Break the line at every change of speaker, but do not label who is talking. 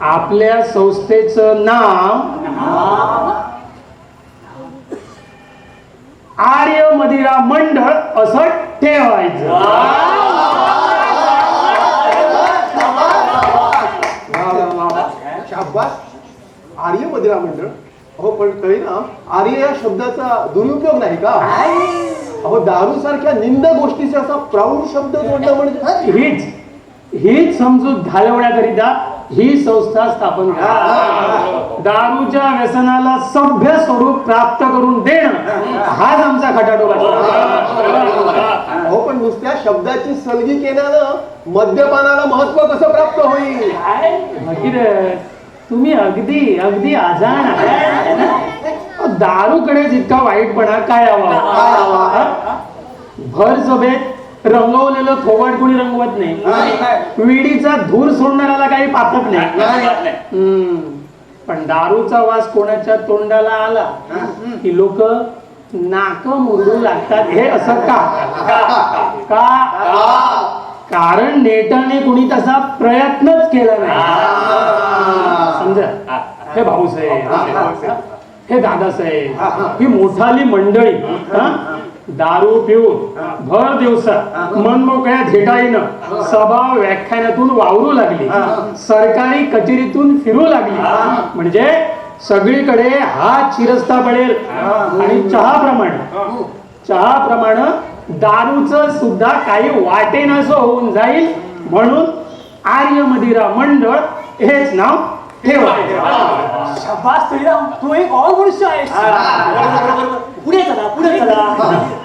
आपल्या संस्थेचं नाव आर्य मदिरा मंडळ असं ठेवायचं.
आर्य मदिरा मंडळ. अहो पण कळे ना आर्य या शब्दाचा दुरुपयोग नाही का? अहो दारू सारख्या निंद गोष्टीचा असा प्राऊड शब्द जोडणं म्हणजे
हीच. हीच समजूत घालवण्याकरिता ही संस्था स्थापन करा दारूच्या व्यसनाला सभ्य स्वरूप प्राप्त करून देणं हाच आमचा खटाटोबा
अहो पण नुसत्या शब्दाची सलगी केल्यानं मद्यपानाला महत्त्व कसं प्राप्त होईल?
भगीरथ तुम्ही अगदी अगदी आजाण दारूकडे जितका वाईटपणा काय हवा? भर सभेत रंगवलेलं थोबाड कोणी रंगवत नाही. विडीचा धूर सोडणाऱ्याला काही पातक नाही. पण दारूचा वास कोणाच्या तोंडाला आला की लोक नाक मुरडू लागतात. हे असं का? का? कारण नेटाने कोणी तसा प्रयत्नच केला नाही. समजा. हे. भाऊसाहेब. हे. दादासाहेब. ही मोठाली मंडळी. हा? दारू पिऊन भर दिवसा मनमोकळ्या धेटाईनं सभा व्याख्यानातून वावरू लागली. सरकारी कचेरीतून फिरू लागली. म्हणजे सगळीकडे हा चिरस्ता पडेल. आणि चहाप्रमाणे चहाप्रमाणे दारूचं सुद्धा काही वाटेनासं होऊन जाईल. म्हणून आर्य मदिरा मंडळ हेच नाव
श्रीराम. तू एक और मनुष्य आहेस. पुढे चला पुढे चला